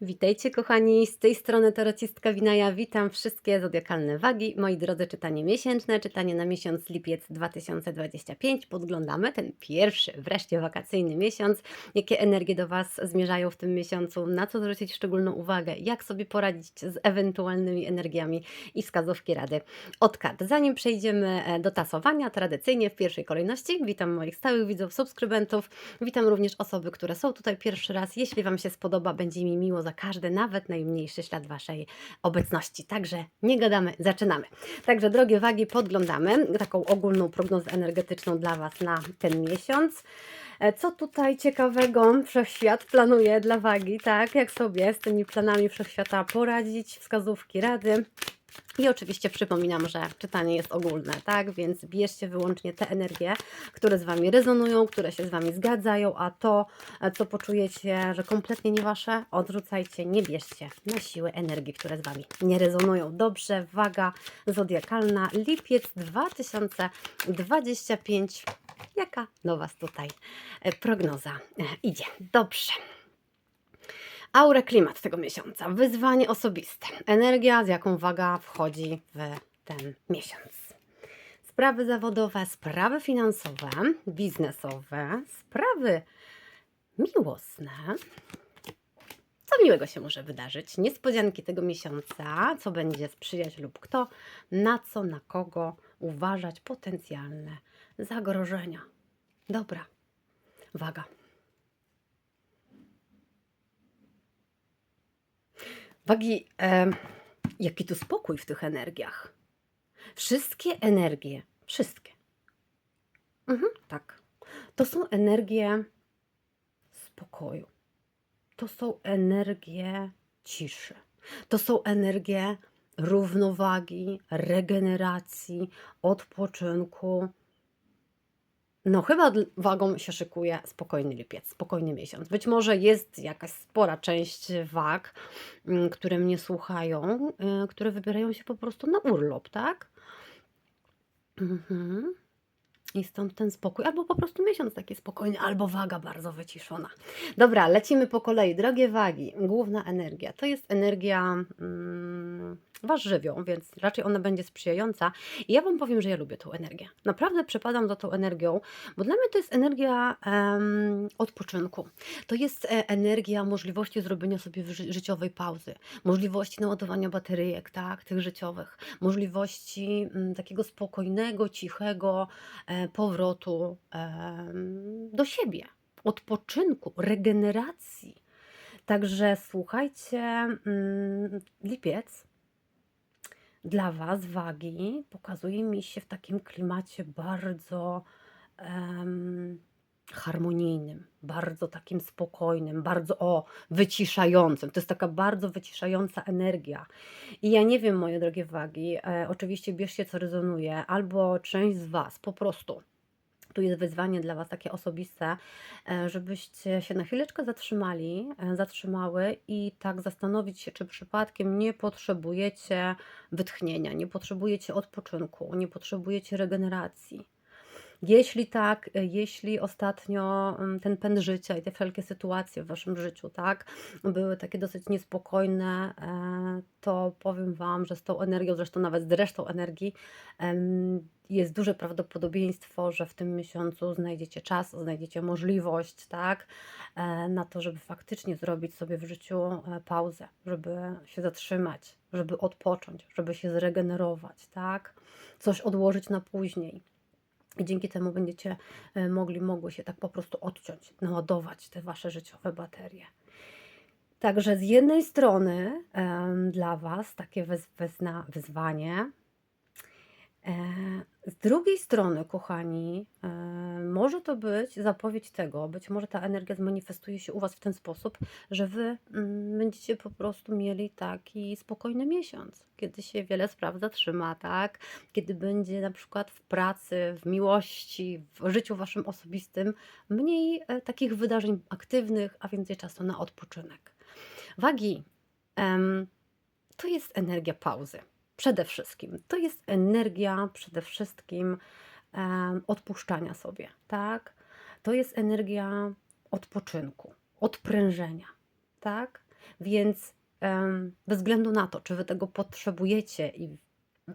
Witajcie kochani, z tej strony Tarocistka Winaja. Witam wszystkie zodiakalne wagi. Moi drodzy, czytanie miesięczne, czytanie na miesiąc lipiec 2025. Podglądamy ten pierwszy, wreszcie wakacyjny miesiąc. Jakie energie do Was zmierzają w tym miesiącu, na co zwrócić szczególną uwagę, jak sobie poradzić z ewentualnymi energiami i wskazówki rady od kart. Zanim przejdziemy e, do tasowania, tradycyjnie w pierwszej kolejności witam moich stałych widzów, subskrybentów. Witam również osoby, które są tutaj pierwszy raz. Jeśli Wam się spodoba, będzie mi miło za każdy, nawet najmniejszy ślad Waszej obecności. Także nie gadamy, zaczynamy. Także drogie wagi, podglądamy taką ogólną prognozę energetyczną dla Was na ten miesiąc. E, Co tutaj ciekawego Wszechświat planuje dla wagi, tak? Jak sobie z tymi planami Wszechświata poradzić, wskazówki, rady. I oczywiście przypominam, że czytanie jest ogólne, tak? Więc bierzcie wyłącznie te energie, które z Wami rezonują, które się z Wami zgadzają, a to, co poczujecie, że kompletnie nie Wasze, odrzucajcie, nie bierzcie na siłę energii, które z Wami nie rezonują. Dobrze, waga zodiakalna, lipiec 2025. Jaka do Was tutaj prognoza idzie? Dobrze. Aura klimat tego miesiąca, wyzwanie osobiste, energia, z jaką waga wchodzi w ten miesiąc. Sprawy zawodowe, sprawy finansowe, biznesowe, sprawy miłosne. Co miłego się może wydarzyć? Niespodzianki tego miesiąca, co będzie sprzyjać lub kto, na co, na kogo uważać potencjalne zagrożenia. Dobra, waga. Wagi, e, jaki tu spokój w tych energiach. Wszystkie energie, wszystkie. Mhm, tak. To są energie spokoju. To są energie ciszy. To są energie równowagi, regeneracji, odpoczynku. No, chyba wagą się szykuje spokojny lipiec, spokojny miesiąc. Być może jest jakaś spora część wag, mm, które mnie słuchają, y, które wybierają się po prostu na urlop, tak? Mhm. I stąd ten spokój, albo po prostu miesiąc taki spokojny, albo waga bardzo wyciszona. Dobra, lecimy po kolei. Drogie wagi, główna energia to jest energia mm, wasz żywioł, więc raczej ona będzie sprzyjająca. I ja Wam powiem, że ja lubię tą energię. Naprawdę przepadam za tą energią, bo dla mnie to jest energia em, odpoczynku. To jest e, energia możliwości zrobienia sobie ży- życiowej pauzy, możliwości naładowania bateryjek, tak, tych życiowych, możliwości mm, takiego spokojnego, cichego e, powrotu do siebie, odpoczynku, regeneracji. Także słuchajcie, mm, lipiec dla Was, wagi, pokazuje mi się w takim klimacie bardzo harmonijnym, bardzo takim spokojnym, bardzo o, wyciszającym. To jest taka bardzo wyciszająca energia. I ja nie wiem, moje drogie wagi, e, oczywiście bierzcie co rezonuje, albo część z Was po prostu. Tu jest wyzwanie dla Was takie osobiste, e, żebyście się na chwileczkę zatrzymali, e, zatrzymały i tak zastanowić się, czy przypadkiem nie potrzebujecie wytchnienia, nie potrzebujecie odpoczynku, nie potrzebujecie regeneracji. Jeśli tak, e, jeśli ostatnio mm, ten pęd życia i te wszelkie sytuacje w waszym życiu, tak, były takie dosyć niespokojne, e, to powiem wam, że z tą energią, zresztą nawet z resztą energii, jest duże prawdopodobieństwo, że w tym miesiącu znajdziecie czas, znajdziecie możliwość, tak, e, na to, żeby faktycznie zrobić sobie w życiu pauzę, żeby się zatrzymać, żeby odpocząć, żeby się zregenerować, tak, coś odłożyć na później. I dzięki temu będziecie e, mogli, mogły się tak po prostu odciąć, naładować te wasze życiowe baterie. Także z jednej strony dla Was takie wez, wezna, wyzwanie, e, z drugiej strony, kochani, e, może to być zapowiedź tego, być może ta energia zmanifestuje się u Was w ten sposób, że Wy mm, będziecie po prostu mieli taki spokojny miesiąc, kiedy się wiele spraw zatrzyma, tak? Kiedy będzie na przykład w pracy, w miłości, w życiu Waszym osobistym mniej e, takich wydarzeń aktywnych, a więcej czasu na odpoczynek. Wagi, to jest energia pauzy. Przede wszystkim. To jest energia przede wszystkim em, odpuszczania sobie, tak? To jest energia odpoczynku, odprężenia, tak? Więc em, bez względu na to, czy wy tego potrzebujecie i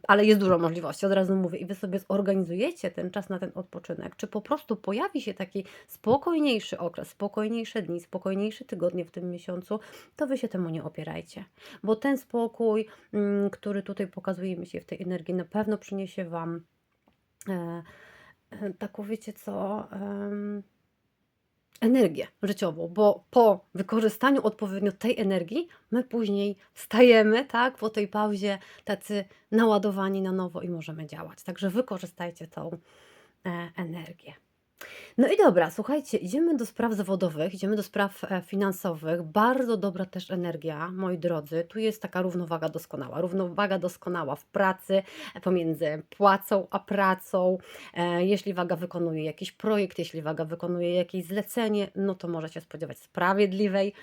ale jest dużo możliwości, od razu mówię, i wy sobie zorganizujecie ten czas na ten odpoczynek, czy po prostu pojawi się taki spokojniejszy okres, spokojniejsze dni, spokojniejsze tygodnie w tym miesiącu, to wy się temu nie opierajcie. Bo ten spokój, mm, który tutaj pokazuje mi się w tej energii, na pewno przyniesie wam e, e, taką, wiecie co, em, energię życiową, bo po wykorzystaniu odpowiednio tej energii, my później wstajemy, tak, po tej pauzie tacy naładowani na nowo i możemy działać. Także wykorzystajcie tą e, energię. No i dobra, słuchajcie, idziemy do spraw zawodowych, idziemy do spraw e, finansowych. Bardzo dobra też energia, moi drodzy. Tu jest taka równowaga doskonała. Równowaga doskonała w pracy e, pomiędzy płacą a pracą. E, Jeśli waga wykonuje jakiś projekt, jeśli waga wykonuje jakieś zlecenie, no to może się spodziewać sprawiedliwej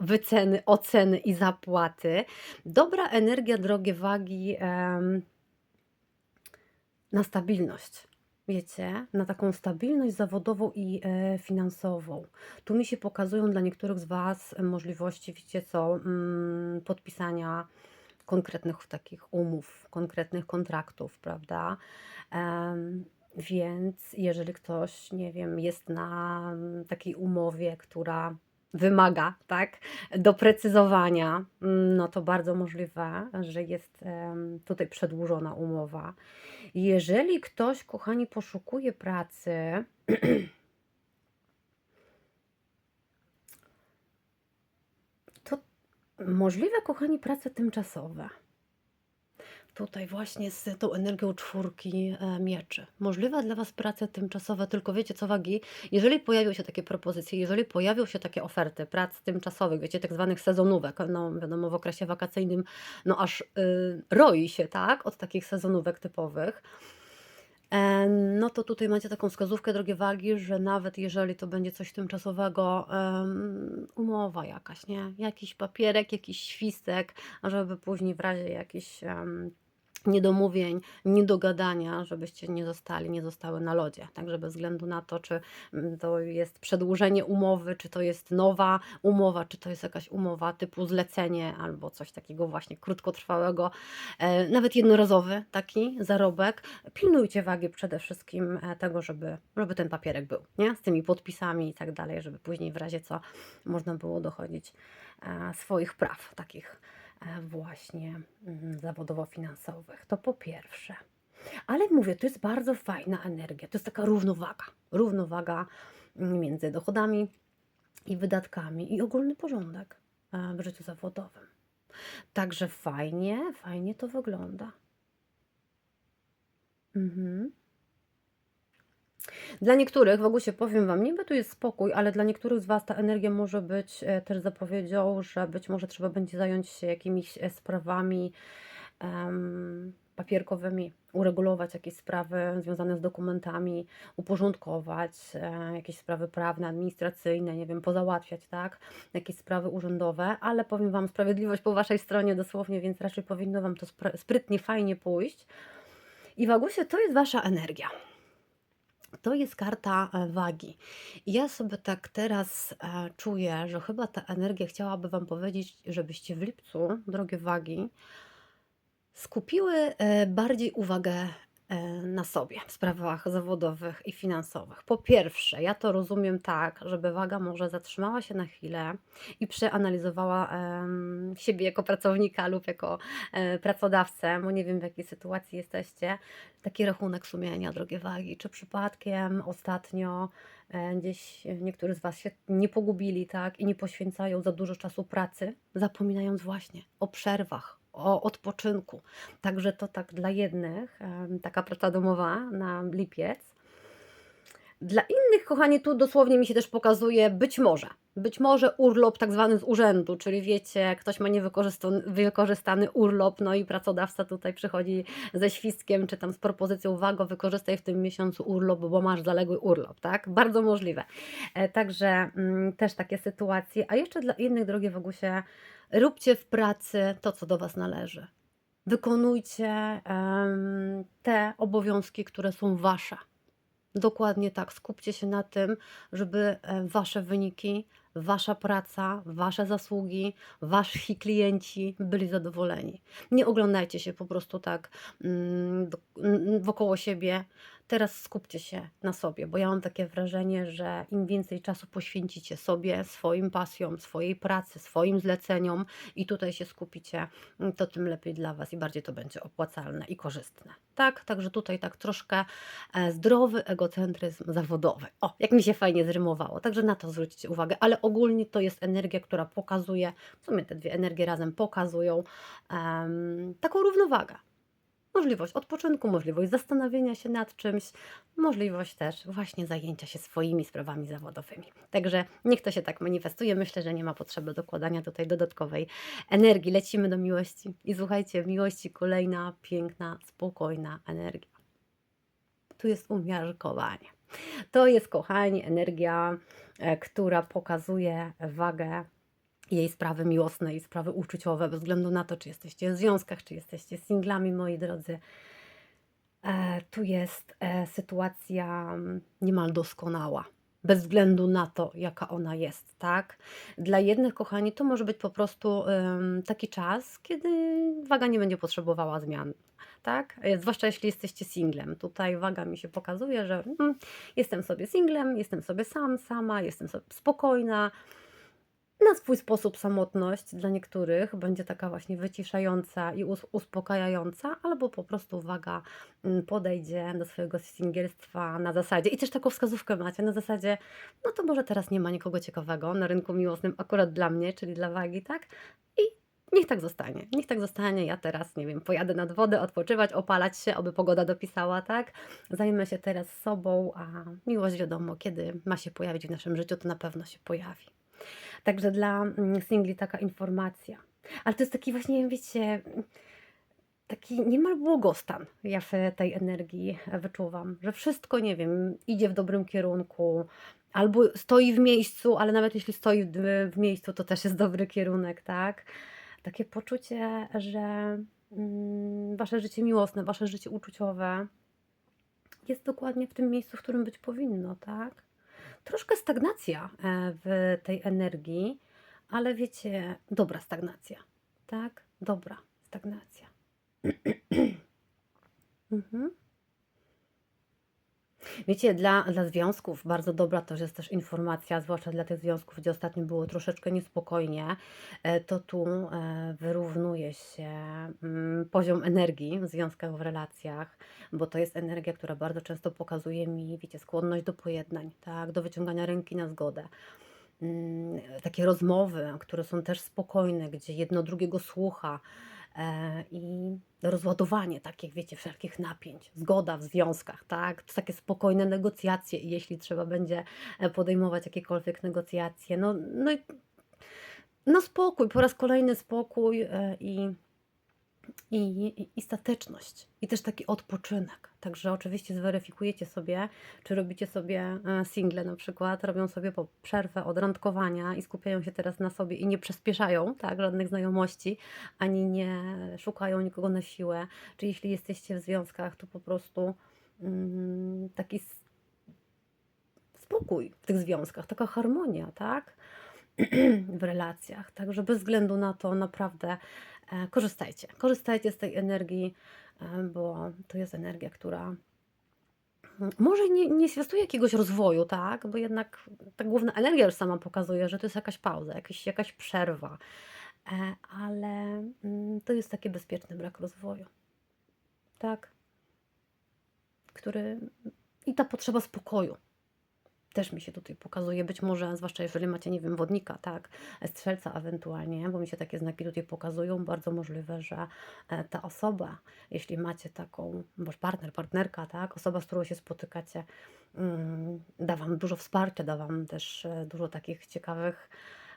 wyceny, oceny i zapłaty. Dobra energia, drogie wagi, na stabilność. Wiecie, na taką stabilność zawodową i e, finansową. Tu mi się pokazują dla niektórych z Was możliwości, wiecie co, mm, podpisania konkretnych takich umów, konkretnych kontraktów, prawda? Więc jeżeli ktoś, nie wiem, jest na takiej umowie, która wymaga, tak, doprecyzowania, mm, no to bardzo możliwe, że jest tutaj przedłużona umowa. Jeżeli ktoś, kochani, poszukuje pracy, to możliwe, kochani, prace tymczasowe. Tutaj właśnie z tą energią czwórki e, mieczy. Możliwe dla Was prace tymczasowe, tylko wiecie co wagi, jeżeli pojawią się takie propozycje, jeżeli pojawią się takie oferty prac tymczasowych, wiecie, tak zwanych sezonówek, no wiadomo w okresie wakacyjnym, no aż y, roi się, tak, od takich sezonówek typowych, e, no to tutaj macie taką wskazówkę, drogie wagi, że nawet jeżeli to będzie coś tymczasowego, umowa jakaś, nie? Jakiś papierek, jakiś świstek, żeby później w razie jakichś niedomówień, niedogadania, żebyście nie zostali, nie zostały na lodzie. Także bez względu na to, czy mm, to jest przedłużenie umowy, czy to jest nowa umowa, czy to jest jakaś umowa typu zlecenie albo coś takiego właśnie krótkotrwałego, e, nawet jednorazowy taki zarobek. Pilnujcie wagi przede wszystkim e, tego, żeby, żeby ten papierek był, nie? Z tymi podpisami i tak dalej, żeby później w razie co można było dochodzić e, swoich praw takich właśnie mm, zawodowo-finansowych. To po pierwsze. Ale mówię, to jest bardzo fajna energia, to jest taka równowaga. Równowaga mm, między dochodami i wydatkami i ogólny porządek e, w życiu zawodowym. Także fajnie, fajnie to wygląda. Mhm. Dla niektórych, w ogóle się powiem Wam, niby tu jest spokój, ale dla niektórych z Was ta energia może być e, też zapowiedzią, że być może trzeba będzie zająć się jakimiś e, sprawami em, papierkowymi, uregulować jakieś sprawy związane z dokumentami, uporządkować e, jakieś sprawy prawne, administracyjne, nie wiem, pozałatwiać, tak, jakieś sprawy urzędowe, ale powiem Wam, sprawiedliwość po Waszej stronie dosłownie, więc raczej powinno Wam to spry- sprytnie, fajnie pójść. I Wagusie, to jest Wasza energia. To jest karta e, wagi. I ja sobie tak teraz e, czuję, że chyba ta energia chciałaby Wam powiedzieć, żebyście w lipcu, drogie wagi, skupiły e, bardziej uwagę na sobie w sprawach zawodowych i finansowych. Po pierwsze, ja to rozumiem tak, żeby waga może zatrzymała się na chwilę i przeanalizowała siebie jako pracownika lub jako e, pracodawcę, bo nie wiem w jakiej sytuacji jesteście, taki rachunek sumienia, drogie wagi, czy przypadkiem ostatnio e, gdzieś niektórzy z Was się nie pogubili, tak, i nie poświęcają za dużo czasu pracy, zapominając właśnie o przerwach, o odpoczynku. Także to tak dla jednych, taka praca domowa na lipiec. Dla innych, kochani, tu dosłownie mi się też pokazuje być może. Być może urlop tak zwany z urzędu, czyli wiecie, ktoś ma niewykorzystany wykorzystany urlop, no i pracodawca tutaj przychodzi ze świstkiem, czy tam z propozycją wago, wykorzystaj w tym miesiącu urlop, bo masz zaległy urlop, tak? Bardzo możliwe. E, Także mm, też takie sytuacje. A jeszcze dla innych, drogie Wagusie, róbcie w pracy to, co do Was należy. Wykonujcie em, te obowiązki, które są Wasze. Dokładnie tak. Skupcie się na tym, żeby e, Wasze wyniki wasza praca, wasze zasługi, wasi klienci byli zadowoleni. Nie oglądajcie się po prostu tak mm, wokoło siebie. Teraz skupcie się na sobie, bo ja mam takie wrażenie, że im więcej czasu poświęcicie sobie, swoim pasjom, swojej pracy, swoim zleceniom i tutaj się skupicie, mm, to tym lepiej dla Was i bardziej to będzie opłacalne i korzystne. Tak, także tutaj tak troszkę e, zdrowy egocentryzm zawodowy. O, jak mi się fajnie zrymowało. Także na to zwróćcie uwagę, ale ogólnie to jest energia, która pokazuje, w sumie te dwie energie razem pokazują em, taką równowagę. Możliwość odpoczynku, możliwość zastanowienia się nad czymś, możliwość też właśnie zajęcia się swoimi sprawami zawodowymi. Także niech to się tak manifestuje. Myślę, że nie ma potrzeby dokładania tutaj dodatkowej energii. Lecimy do miłości. I słuchajcie, w miłości kolejna piękna, spokojna energia. Tu jest umiarkowanie. To jest, kochani, energia, e, która pokazuje wagę jej sprawy miłosne i sprawy uczuciowe, bez względu na to, czy jesteście w związkach, czy jesteście singlami, moi drodzy. E, tu jest e, sytuacja mm, niemal doskonała, bez względu na to, jaka ona jest, tak? Dla jednych, kochani, to może być po prostu taki czas, kiedy waga nie będzie potrzebowała zmian, tak? E, Zwłaszcza jeśli jesteście singlem. Tutaj waga mi się pokazuje, że mm, jestem sobie singlem, jestem sobie sam, sama, jestem sobie spokojna. Na swój sposób samotność dla niektórych będzie taka właśnie wyciszająca i us- uspokajająca, albo po prostu uwaga, mm, podejdzie do swojego singielstwa na zasadzie, i też taką wskazówkę macie, na zasadzie, no to może teraz nie ma nikogo ciekawego na rynku miłosnym, akurat dla mnie, czyli dla wagi, tak? I niech tak zostanie, niech tak zostanie, ja teraz, nie wiem, pojadę nad wodę, odpoczywać, opalać się, oby pogoda dopisała, tak? Zajmę się teraz sobą, a miłość wiadomo, kiedy ma się pojawić w naszym życiu, to na pewno się pojawi. Także dla mm, singli taka informacja. Ale to jest taki właśnie, wiecie, taki niemal błogostan. Ja w tej energii wyczuwam, że wszystko, nie wiem, idzie w dobrym kierunku, albo stoi w miejscu, ale nawet jeśli stoi w, miejscu, to też jest dobry kierunek, tak? Takie poczucie, że mm, wasze życie miłosne, wasze życie uczuciowe jest dokładnie w tym miejscu, w którym być powinno, tak? Troszkę stagnacja e, w tej energii, ale wiecie, dobra stagnacja, tak? Dobra stagnacja. Mhm. Wiecie, dla, dla związków bardzo dobra to jest też informacja, zwłaszcza dla tych związków, gdzie ostatnio było troszeczkę niespokojnie, e, to tu e, wyrównuje się mm, poziom energii w związkach, w relacjach, bo to jest energia, która bardzo często pokazuje mi, wiecie, skłonność do pojednań, tak, do wyciągania ręki na zgodę. Mm, Takie rozmowy, które są też spokojne, gdzie jedno drugiego słucha i rozładowanie takich, wiecie, wszelkich napięć, zgoda w związkach, tak? Takie spokojne negocjacje jeśli trzeba będzie e, podejmować jakiekolwiek negocjacje, no, no, no spokój, po raz kolejny spokój e, i, i, i- i stateczność i też taki odpoczynek. Także oczywiście zweryfikujecie sobie, czy robicie sobie e, single na przykład, robią sobie po przerwę od randkowania i skupiają się teraz na sobie i nie przyspieszają, tak, żadnych znajomości, ani nie szukają nikogo na siłę. Czy jeśli jesteście w związkach, to po prostu mm, taki spokój w tych związkach, taka harmonia, tak? w relacjach. Także bez względu na to naprawdę korzystajcie. Korzystajcie z tej energii, e, bo to jest energia, która mm, może nie, nie zwiastuje jakiegoś rozwoju, tak? Bo jednak ta główna energia już sama pokazuje, że to jest jakaś pauza, jakaś, jakaś przerwa. E, ale mm, to jest taki bezpieczny brak rozwoju, tak? Który i ta potrzeba spokoju też mi się tutaj pokazuje, być może, zwłaszcza jeżeli macie, nie wiem, wodnika, tak, strzelca ewentualnie, bo mi się takie znaki tutaj pokazują, bardzo możliwe, że e, ta osoba, jeśli macie taką, wasz partner, partnerka, tak, osoba, z którą się spotykacie, mm, da wam dużo wsparcia, da wam też e, dużo takich ciekawych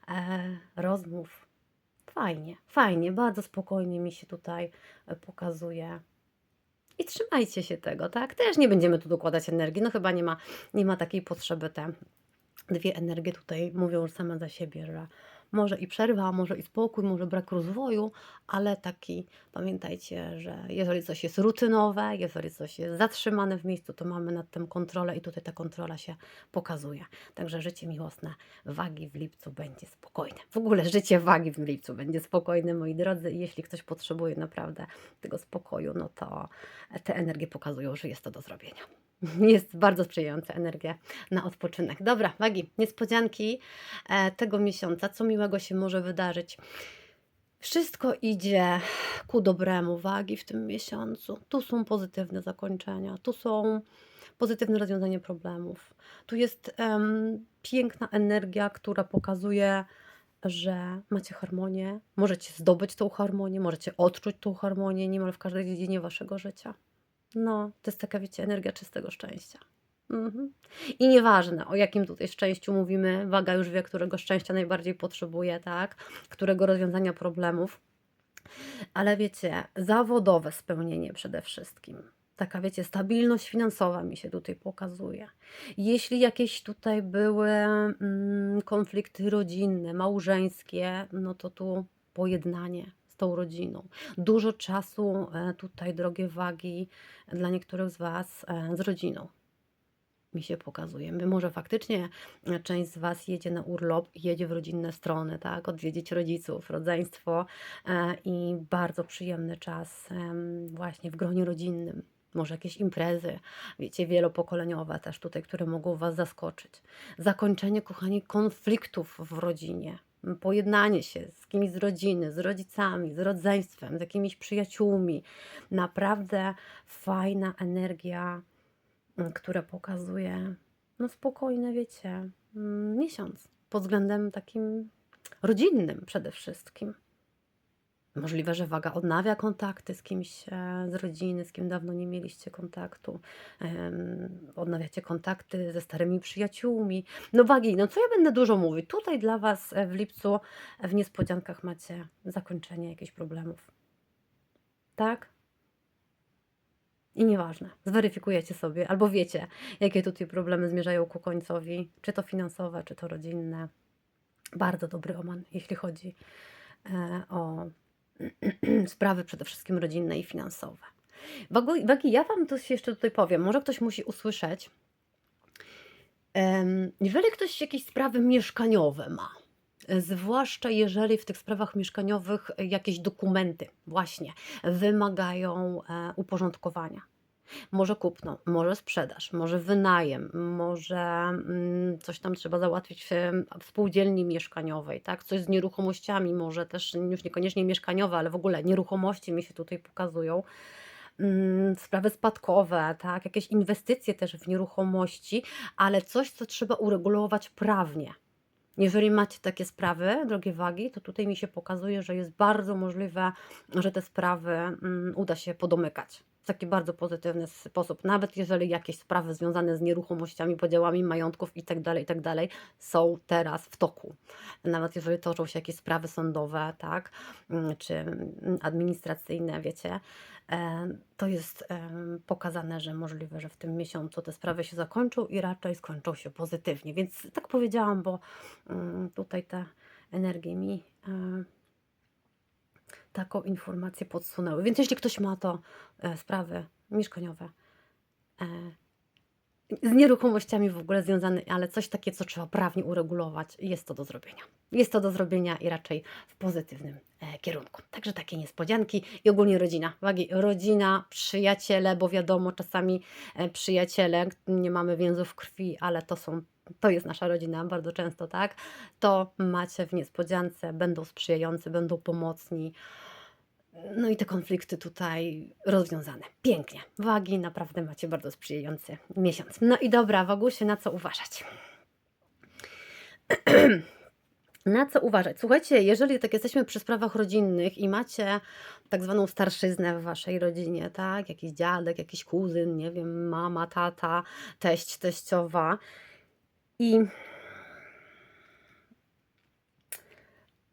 e, rozmów. Fajnie, fajnie, bardzo spokojnie mi się tutaj pokazuje. I trzymajcie się tego, tak? Też nie będziemy tu dokładać energii, no chyba nie ma, nie ma takiej potrzeby. Te dwie energie tutaj mówią same za siebie, że Może i przerwa, może i spokój, może brak rozwoju, ale taki pamiętajcie, że jeżeli coś jest rutynowe, jeżeli coś jest zatrzymane w miejscu, to mamy nad tym kontrolę i tutaj ta kontrola się pokazuje. Także życie miłosne wagi w lipcu będzie spokojne. W ogóle życie wagi w lipcu będzie spokojne, moi drodzy. I jeśli ktoś potrzebuje naprawdę tego spokoju, no to te energie pokazują, że jest to do zrobienia. Jest bardzo sprzyjająca energia na odpoczynek. Dobra, wagi, niespodzianki e, tego miesiąca. Co miłego się może wydarzyć? Wszystko idzie ku dobremu wagi w tym miesiącu. Tu są pozytywne zakończenia, tu są pozytywne rozwiązanie problemów. Tu jest em, piękna energia, która pokazuje, że macie harmonię, możecie zdobyć tą harmonię, możecie odczuć tą harmonię niemal w każdej dziedzinie waszego życia. No, to jest taka, wiecie, energia czystego szczęścia. Mhm. I nieważne, o jakim tutaj szczęściu mówimy, waga już wie, którego szczęścia najbardziej potrzebuje, tak? Którego rozwiązania problemów. Ale wiecie, zawodowe spełnienie przede wszystkim. Taka, wiecie, stabilność finansowa mi się tutaj pokazuje. Jeśli jakieś tutaj były mm, konflikty rodzinne, małżeńskie, no to tu pojednanie tą rodziną. Dużo czasu e, tutaj, drogie wagi, dla niektórych z Was e, z rodziną mi się pokazuje. Może faktycznie e, część z Was jedzie na urlop, jedzie w rodzinne strony, tak, odwiedzić rodziców, rodzeństwo e, i bardzo przyjemny czas właśnie w gronie rodzinnym. Może jakieś imprezy, wiecie, wielopokoleniowe też tutaj, które mogą Was zaskoczyć. Zakończenie, kochani, konfliktów w rodzinie. Pojednanie się z kimś z rodziny, z rodzicami, z rodzeństwem, z jakimiś przyjaciółmi. Naprawdę fajna energia która pokazuje, no spokojny, wiecie, miesiąc pod względem takim rodzinnym przede wszystkim. Możliwe, że waga odnawia kontakty z kimś e, z rodziny, z kim dawno nie mieliście kontaktu. Odnawiacie kontakty ze starymi przyjaciółmi. No wagi, no co ja będę dużo mówić? Tutaj dla Was e, w lipcu e, w niespodziankach macie zakończenie jakichś problemów. Tak? I nieważne, zweryfikujecie sobie, albo wiecie, jakie tutaj problemy zmierzają ku końcowi, czy to finansowe, czy to rodzinne. Bardzo dobry oman, jeśli chodzi o sprawy przede wszystkim rodzinne i finansowe. Wagi, ja Wam coś jeszcze tutaj powiem, może ktoś musi usłyszeć. Jeżeli ktoś jakieś sprawy mieszkaniowe ma, zwłaszcza jeżeli w tych sprawach mieszkaniowych jakieś dokumenty właśnie wymagają e, uporządkowania. Może kupno, może sprzedaż, może wynajem, może mm, coś tam trzeba załatwić w spółdzielni mieszkaniowej, tak? Coś z nieruchomościami, może też już niekoniecznie mieszkaniowe, ale w ogóle nieruchomości mi się tutaj pokazują. Mm, Sprawy spadkowe, tak? Jakieś inwestycje też w nieruchomości, ale coś, co trzeba uregulować prawnie. Jeżeli macie takie sprawy, drogie wagi, to tutaj mi się pokazuje, że jest bardzo możliwe, że te sprawy mm, uda się podomykać taki bardzo pozytywny sposób. Nawet jeżeli jakieś sprawy związane z nieruchomościami, podziałami majątków itd., itd. są teraz w toku. Nawet jeżeli toczą się jakieś sprawy sądowe, tak, mm, czy mm, administracyjne, wiecie, e, to jest em, pokazane, że możliwe, że w tym miesiącu te sprawy się zakończą i raczej skończą się pozytywnie. Więc tak powiedziałam, bo mm, tutaj te energie mi e, taką informację podsunęły. Więc jeśli ktoś ma to e, sprawy mieszkaniowe e, z nieruchomościami w ogóle związane, ale coś takie, co trzeba prawnie uregulować, jest to do zrobienia. Jest to do zrobienia i raczej w pozytywnym e, kierunku. Także takie niespodzianki i ogólnie rodzina. Wagi, rodzina, przyjaciele, bo wiadomo, czasami e, przyjaciele, nie mamy więzów krwi, ale to są to jest nasza rodzina bardzo często, tak? To macie w niespodziance, będą sprzyjający, będą pomocni. No i te konflikty tutaj rozwiązane. Pięknie. Wagi, naprawdę macie bardzo sprzyjający miesiąc. No i dobra, Wagusie, na co uważać? Na co uważać? Słuchajcie, jeżeli tak jesteśmy przy sprawach rodzinnych i macie tak zwaną starszyznę w waszej rodzinie, tak? Jakiś dziadek, jakiś kuzyn, nie wiem, mama, tata, teść, teściowa. I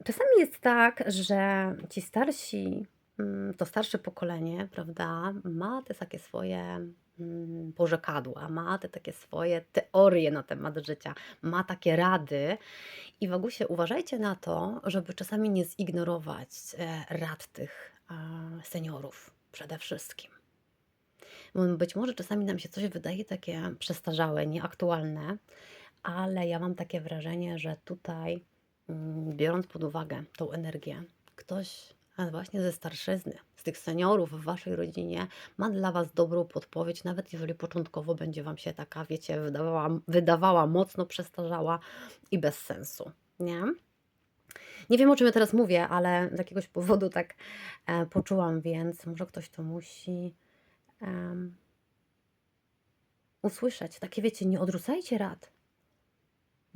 czasami jest tak, że ci starsi, to starsze pokolenie, prawda, ma te takie swoje mm, porzekadła, ma te takie swoje teorie na temat życia, ma takie rady. I Wagusie, uważajcie na to, żeby czasami nie zignorować e, rad tych seniorów przede wszystkim. Być może czasami nam się coś wydaje takie przestarzałe, nieaktualne, ale ja mam takie wrażenie, że tutaj, mm, biorąc pod uwagę tą energię, ktoś a właśnie ze starszyzny, z tych seniorów w waszej rodzinie ma dla was dobrą podpowiedź, nawet jeżeli początkowo będzie wam się taka, wiecie, wydawała, wydawała mocno przestarzała i bez sensu, nie? Nie wiem, o czym ja teraz mówię, ale z jakiegoś powodu tak e, poczułam, więc może ktoś to musi em, usłyszeć. Takie wiecie, nie odrzucajcie rad.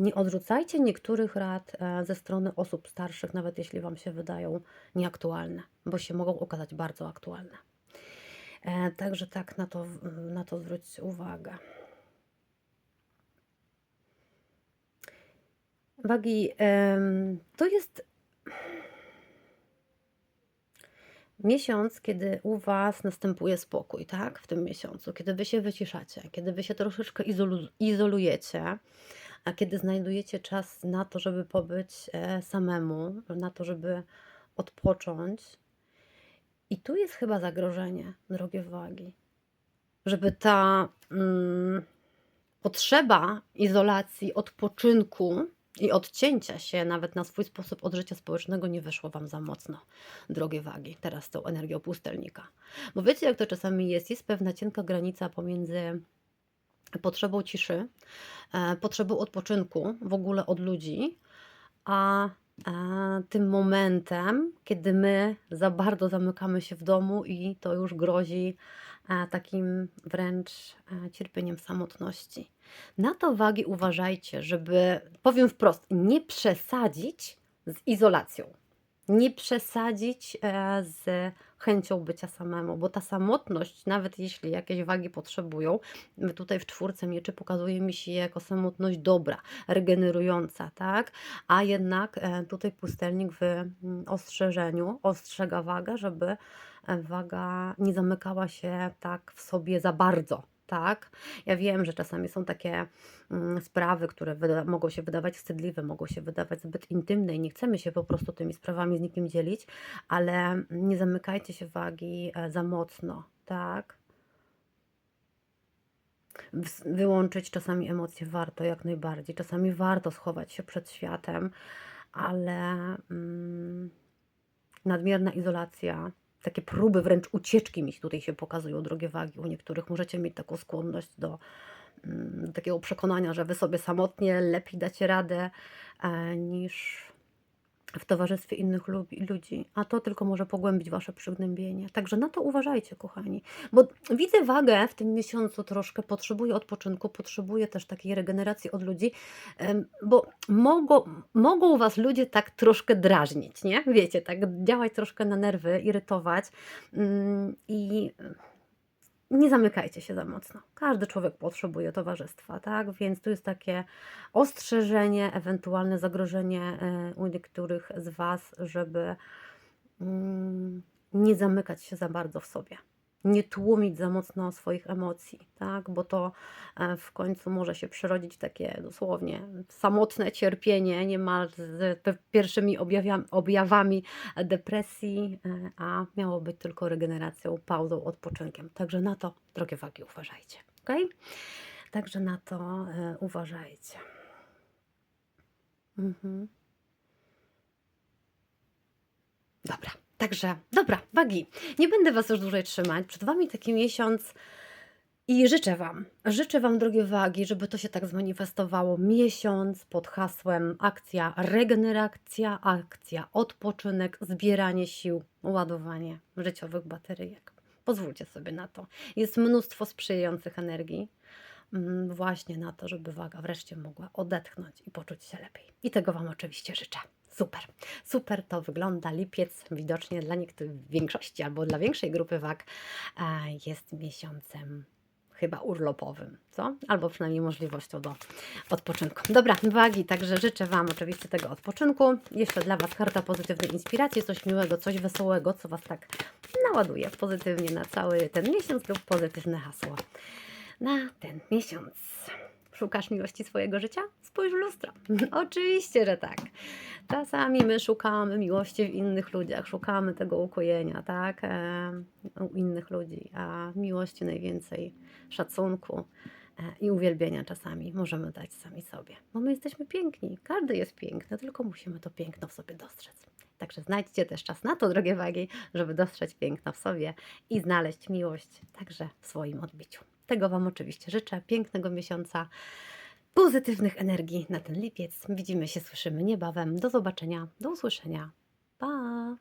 Nie odrzucajcie niektórych rad e, ze strony osób starszych, nawet jeśli Wam się wydają nieaktualne, bo się mogą okazać bardzo aktualne. E, Także tak na to, na to zwróćcie uwagę. Wagi, to jest miesiąc, kiedy u Was następuje spokój, tak? W tym miesiącu, kiedy Wy się wyciszacie, kiedy Wy się troszeczkę izolu- izolujecie, a kiedy znajdujecie czas na to, żeby pobyć e, samemu, na to, żeby odpocząć. I tu jest chyba zagrożenie, drogie wagi, żeby ta mm, potrzeba izolacji, odpoczynku i odcięcia się nawet na swój sposób od życia społecznego nie wyszło Wam za mocno, drogie wagi, teraz tą energią pustelnika. Bo wiecie, jak to czasami jest? Jest pewna cienka granica pomiędzy potrzebą ciszy, e, potrzebą odpoczynku w ogóle od ludzi, a e, tym momentem, kiedy my za bardzo zamykamy się w domu i to już grozi e, takim wręcz cierpieniem samotności. Na to wagi uważajcie, żeby, powiem wprost, nie przesadzić z izolacją. Nie przesadzić z chęcią bycia samemu, bo ta samotność, nawet jeśli jakieś wagi potrzebują, tutaj w czwórce mieczy pokazuje mi się jako samotność dobra, regenerująca, tak? A jednak e, tutaj pustelnik w mm, ostrzeżeniu ostrzega wagę, żeby e, waga nie zamykała się tak w sobie za bardzo, tak? Ja wiem, że czasami są takie mm, sprawy, które mogą się wydawać wstydliwe, mogą się wydawać zbyt intymne i nie chcemy się po prostu tymi sprawami z nikim dzielić, ale nie zamykajcie się wagi e, za mocno, tak? Wyłączyć czasami emocje warto, jak najbardziej. Czasami warto schować się przed światem, ale mm, nadmierna izolacja, takie próby wręcz ucieczki mi tutaj się pokazują, drogie wagi. U niektórych możecie mieć taką skłonność do, mm, do takiego przekonania, że wy sobie samotnie lepiej dacie radę e, niż w towarzystwie innych ludzi, a to tylko może pogłębić wasze przygnębienie. Także na to uważajcie, kochani. Bo widzę wagę w tym miesiącu troszkę, potrzebuje odpoczynku, potrzebuje też takiej regeneracji od ludzi, bo mogą, mogą was ludzie tak troszkę drażnić, nie? Wiecie, tak działać troszkę na nerwy, irytować mm, i nie zamykajcie się za mocno. Każdy człowiek potrzebuje towarzystwa, tak? Więc tu jest takie ostrzeżenie, ewentualne zagrożenie e, u niektórych z Was, żeby mm, nie zamykać się za bardzo w sobie. Nie tłumić za mocno swoich emocji, tak? Bo to e, w końcu może się przerodzić takie dosłownie samotne cierpienie, niemal z pierwszymi objawami depresji, e, a miało być tylko regeneracją, pauzą, odpoczynkiem. Także na to, drogie wagi, uważajcie. ok? Także na to e, uważajcie. Mhm. Dobra, także, dobra, wagi. Nie będę Was już dłużej trzymać. Przed Wami taki miesiąc i życzę Wam, życzę Wam, drogie wagi, żeby to się tak zmanifestowało. Miesiąc pod hasłem akcja regeneracja, akcja odpoczynek, zbieranie sił, ładowanie życiowych bateryjek. Pozwólcie sobie na to. Jest mnóstwo sprzyjających energii mm, właśnie na to, żeby waga wreszcie mogła odetchnąć i poczuć się lepiej. I tego Wam oczywiście życzę. Super, super to wygląda. Lipiec widocznie dla niektórych, większości albo dla większej grupy wag e, jest miesiącem chyba urlopowym, co? Albo przynajmniej możliwością do odpoczynku. Dobra, wagi, także życzę Wam oczywiście tego odpoczynku. Jeszcze dla Was karta pozytywnej inspiracji, coś miłego, coś wesołego, co Was tak naładuje pozytywnie na cały ten miesiąc lub pozytywne hasło na ten miesiąc. Szukasz miłości swojego życia? Spójrz w lustro. Oczywiście, że tak. Czasami my szukamy miłości w innych ludziach, szukamy tego ukojenia, tak? E, u innych ludzi, a miłości najwięcej szacunku e, i uwielbienia czasami możemy dać sami sobie. Bo my jesteśmy piękni, każdy jest piękny, tylko musimy to piękno w sobie dostrzec. Także znajdźcie też czas na to, drogie wagi, żeby dostrzec piękno w sobie i znaleźć miłość także w swoim odbiciu. Tego Wam oczywiście życzę. Pięknego miesiąca, pozytywnych energii na ten lipiec. Widzimy się, słyszymy niebawem. Do zobaczenia, do usłyszenia. Pa!